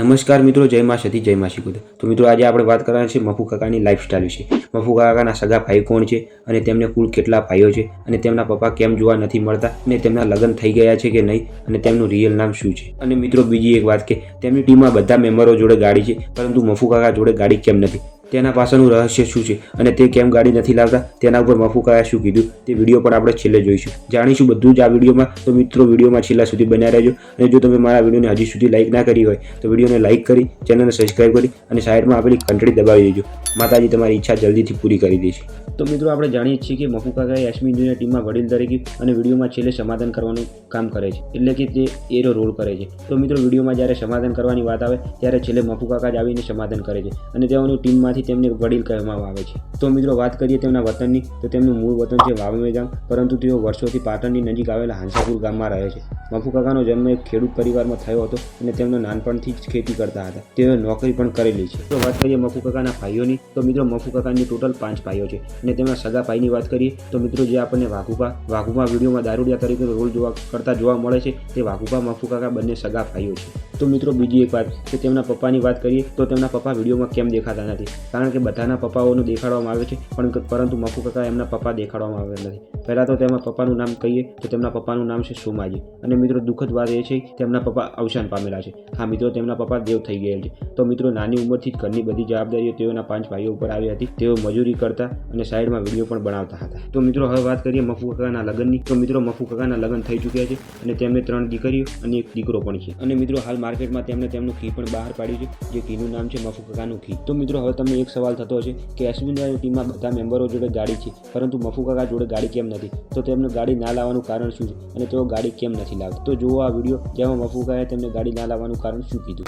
નમસ્કાર મિત્રો, જય મા સતી, જય મા શિકુદ તો મિત્રો, આજે આપણે વાત કરવાના છે મફુ કાકાની લાઈફસ્ટાઈલ વિશે. મફુ કાકાના સગા ભાઈ કોણ છે અને તેમને કુલ કેટલા ભાઈઓ છે અને તેમના પપ્પા કેમ જોવા નથી મળતા અને તેમના લગ્ન થઈ ગયા છે કે નહીં અને તેમનું રિયલ નામ શું છે? અને મિત્રો, બીજી એક વાત કે તેમની ટીમમાં બધા મેમ્બરો જોડે ગાડી છે, પરંતુ મફુ કાકા જોડે ગાડી કેમ નથી? તેના પાછળનું રહસ્ય શું છે અને તે કેમ ગાડી નથી લાવતા, તેના ઉપર મફુકાએ શું કીધું, તે વીડિયો પણ આપણે છેલ્લે જોઈશું. જાણીશું બધું જ આ વિડીયોમાં. તો મિત્રો, વિડીયોમાં છેલ્લા સુધી બન્યા રહેજો. અને જો તમે મારા વિડીયોને હજી સુધી લાઇક ના કરી હોય, તો વિડીયોને લાઇક કરી, ચેનલને સબસ્ક્રાઈબ કરી અને સાઈડમાં આપેલી ઘંટડી દબાવી દેજો. માતાજી તમારી ઈચ્છા જલ્દીથી પૂરી કરી દેશે. તો મિત્રો, આપણે જાણીએ છીએ કે મફુકાકાએ કાકાએ યશમી ઇન્ડિયાની ટીમમાં વડીલ તરીકે અને વિડીયોમાં છેલ્લે સમાધાન કરવાનું કામ કરે છે. એટલે કે તે એરો રોલ કરે છે. તો મિત્રો, વિડીયોમાં જ્યારે સમાધાન કરવાની વાત આવે, ત્યારે છેલ્લે મફુકાકા જ આવીને સમાધાન કરે છે. અને તેઓની ટીમમાંથી તેમને વડીલ કહેવામાં આવે છે. તો મિત્રો વાત કરીએ તેમના વતનની, તો તેમનું મૂળ વતન છે વાવમે ગામ, પરંતુ તેઓ વર્ષોથી પાટણની નજીક આવેલા હાંસાપુર ગામમાં રહે છે. મફુ કાકાનો જન્મ એક ખેડૂત પરિવારમાં થયો હતો અને તેમનો નાનપણથી જ ખેતી કરતા હતા. તેઓએ નોકરી પણ કરેલી છે. તો વાત કરીએ મફુકાકાના ભાઈઓની, તો મિત્રો મફુકાકાની ટોટલ પાંચ ભાઈઓ છે અને તેમના સગા ભાઈની વાત કરીએ, તો મિત્રો જે આપણને વાઘુપા વાઘુપા વિડીયોમાં દારૂડિયા તરીકે રોલ જોવા, કરતા જોવા મળે છે, તે વાઘુપા મફુ કાકા બંને સગા ભાઈઓ છે. તો મિત્રો બીજી એક વાત, કે તેમના પપ્પાની વાત કરીએ, તો તેમના પપ્પા વિડીયોમાં કેમ દેખાતા નથી? કારણ કે બધાના પપ્પાઓનું દેખાડવામાં આવે છે, પણ પરંતુ મફુ કાકા એમના પપ્પા દેખાડવામાં આવે નથી. પહેલાં તો તેમના પપ્પાનું નામ કહીએ, તો તેમના પપ્પાનું નામ છે સોમાજી. અને મિત્રો દુઃખદ વાત એ છે, તેમના પપ્પા અવસાન પામેલા છે. હા, મિત્રો, તેમના પપ્પા દેવ થઈ ગયા છે. તો મિત્રો, નાની ઉંમરથી જ ઘરની બધી જવાબદારીઓ તેઓના પાંચ ભાઈઓ ઉપર આવી હતી. તેઓ મજૂરી કરતા અને સાઈડમાં વીડિયો પણ બનાવતા હતા. તો મિત્રો, હવે વાત કરીએ મફુ કાકાના લગ્નની. તો મિત્રો, મફુ કાકાના લગ્ન થઈ ચૂક્યા છે અને તેમને ત્રણ દીકરીઓ અને એક દીકરો પણ છે. અને મિત્રો, હાલ માર્કેટમાં તેમણે તેમનું ઘી પણ બહાર પાડ્યું છે, જે ઘીનું નામ છે મફુ કાકાનું ઘી. તો મિત્રો, હવે તમને એક સવાલ થતો હશે કે અશ્વિનભાઈની ટીમમાં બધા મેમ્બરો જોડે ગાડી છે પરંતુ મફુકાકા જોડે ગાડી કેમ નથી? તો તેમને ગાડી ના લાવવાનું કારણ શું છે? અને તેઓ ગાડી કેમ નથી લાવતી? તો જુઓ આ વીડિયો જેમાં મફુકાએ તેમને ગાડી ના લાવવાનું કારણ શું કીધું?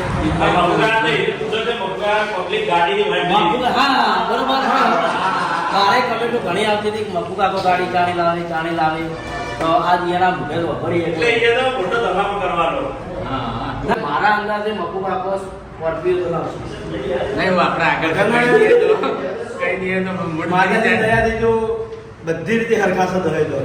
પબ્લિક ગાડીની મફુ હા બરોબર હા. મારે કમેન્ટો ઘણી આવતી હતી કે ગાડી ચાણી લાવે ચાણી લાવે? તો આજ એના મુખે વપરી એટલે. એટલે એ તો મોટો ધમાકો કરવાનો. મારા અંદાજે મફુ કાકો સ્કોર્પિયો તો લાવશે. નહીં આપણે આગળ કઈ નહીં તો માતાજી થઈ જાય. બધી રીતે હરખાસ ધરાય તો.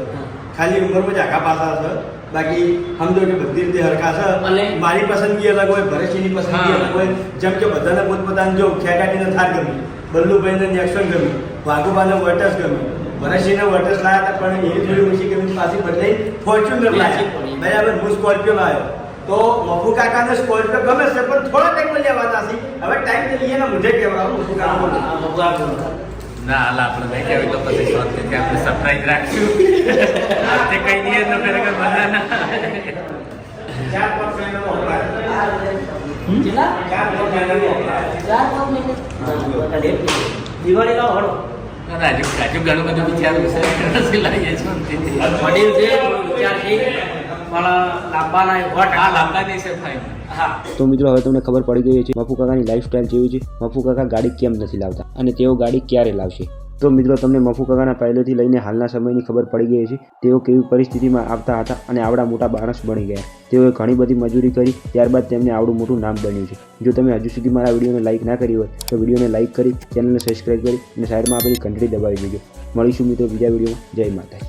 ખાલી ઉંમરમાં જ આખા પાસા છે બાકી સમજો કે બધી રીતે હરખા છે અને- મારી પસંદગી અલગ હોય ભરેશીની પસંદગી અલગ હોય. જેમ કે બધાને પોતપોતાની જો ખેગાટીને થાર ગમી બલ્લુભાઈને નેક્સન ગમી વાઘુબાને વર્ટસ ગમી ભરતસિંહને વર્ટસ લાયા હતા પણ એ થોડી ઓછી ગમી પાછી બદલાઈ ફોર્ચ્યુનર લાયા. બરાબર હું સ્કોર્પિયો લાવ્યો તો મફુ કાકાને તો ગમે છે પણ થોડા ટાઈમ વાત આસી હવે ટાઈમ તો લઈએ ને મુझे કહેવાય. મફુ કાકા ના હાલ આપણે નહીં કહેવાય તો પછી શોર્ટ કે આપણે સરપ્રાઈઝ રાખશું. આજે કઈ દઈએ તો ખરેખર મજા ના ચાર પાંચ અપરાધ. કેટલા? ચાર પાંચ અપરાધ. ચાર પાંચ મહિના? દિવાળી લાવો હળો. ના, રાજુ રાજુ ઘણું બધું વિચારવું છે. લાવીએ છીએ. વડીલ છે વિચાર છે. પણ લાંબાના વટ. હા લાંબાની છે ફાઈન તો મિત્રો હવે તમને ખબર પડી ગઈ છે મફુ કાકાની લાઈફસ્ટાઈલ જેવી છે? મફુકાકા ગાડી કેમ નથી લાવતા? અને તેઓ ગાડી ક્યારે લાવશે? તો મિત્રો તમને મફુ કાકાના પહેલેથી લઈને હાલના સમયની ખબર પડી ગઈ છે તેઓ કેવી પરિસ્થિતિમાં આવતા હતા અને આવડા મોટા માણસ બની ગયા. તેઓએ ઘણી બધી મજૂરી કરી ત્યારબાદ તેમને આવડું મોટું નામ બન્યું છે. જો તમે હજુ સુધી મારા વિડીયોને લાઈક ના કરી હોય તો વિડીયોને લાઈક કરી ચેનલને સબસ્ક્રાઈબ કરી અને સાઈડમાં આપેલી ઘંટડી દબાવી દેજો. મળીશું મિત્રો બીજા વિડીયોમાં. જય માતાજી.